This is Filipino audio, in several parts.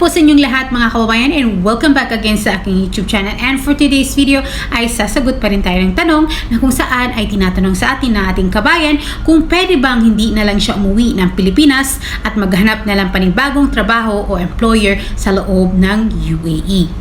Po sa inyong lahat mga kababayan and welcome back again sa aking YouTube channel. And for today's video ay sasagot pa rin tayo ng tanong na kung saan ay tinatanong sa atin na ating kabayan kung pwede bang hindi na lang siya umuwi ng Pilipinas at maghanap na lang panibagong trabaho o employer sa loob ng UAE.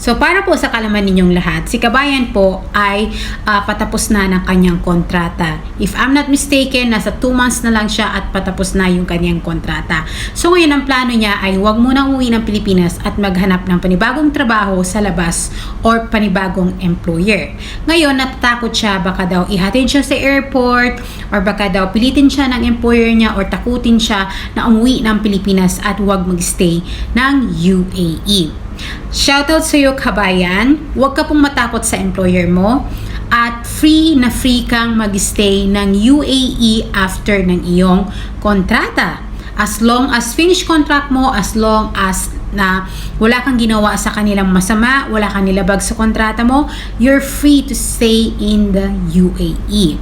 So para po sa kalaman ninyong lahat, si Kabayan po ay ah, patapos na ng kanyang kontrata. If I'm not mistaken, nasa 2 months na lang siya at patapos na yung kanyang kontrata. So ngayon ang plano niya ay huwag muna umuwi ng Pilipinas at maghanap ng panibagong trabaho sa labas or panibagong employer. Ngayon natatakot siya baka daw ihatid siya sa airport or baka daw pilitin siya ng employer niya or takutin siya na umuwi ng Pilipinas at huwag magstay ng UAE. Shoutout sa iyo kabayan, huwag ka pong matakot sa employer mo at free na free kang mag-stay ng UAE after ng iyong kontrata. As long as finish contract mo, as long as na wala kang ginawa sa kanilang masama, wala kang nilabag sa kontrata mo, you're free to stay in the UAE.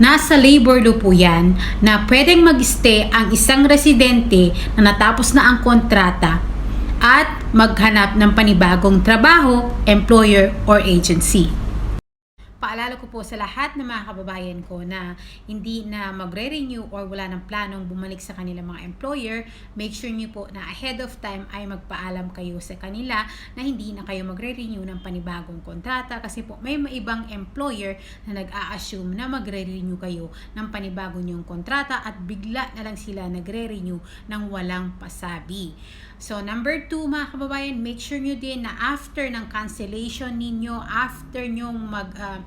Nasa labor law po yan na pwedeng mag-stay ang isang residente na natapos na ang kontrata at maghanap ng panibagong trabaho, employer, or agency. Paalala ko po sa lahat ng mga kababayan ko na hindi na magre-renew or wala ng planong bumalik sa kanilang mga employer, make sure niyo po na ahead of time ay magpaalam kayo sa kanila na hindi na kayo magre-renew ng panibagong kontrata kasi po may ibang employer na nag-a-assume na magre-renew kayo ng panibago niyong kontrata at bigla na lang sila nagre-renew ng walang pasabi. So number two mga kababayan, make sure nyo din na after ng cancellation ninyo, after nyong mag uh,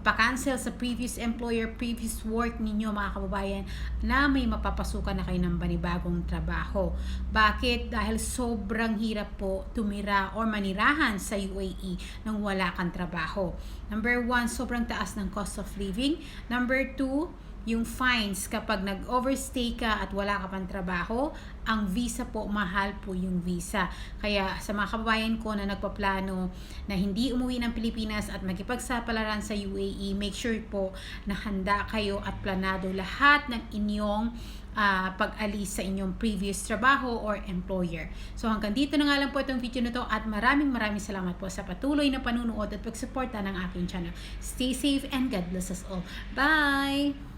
pa-cancel sa previous employer, previous work ninyo mga kababayan, na may mapapasukan na kayo ng panibagong trabaho. Bakit? Dahil sobrang hirap po tumira or manirahan sa UAE nang wala kang trabaho. Number one, sobrang taas ng cost of living. Number two, yung fines kapag nag-overstay ka at wala ka pang trabaho, ang visa po, mahal po yung visa. Kaya sa mga kababayan ko na nagpaplano na hindi umuwi ng Pilipinas at makipagsapalaran sa UAE, make sure po na handa kayo at planado lahat ng inyong uh, pag-alis sa inyong previous trabaho or employer. So hanggang dito na nga lang po itong video na to at maraming maraming salamat po sa patuloy na panunood at pagsuporta ng aking channel. Stay safe and God bless us all. Bye!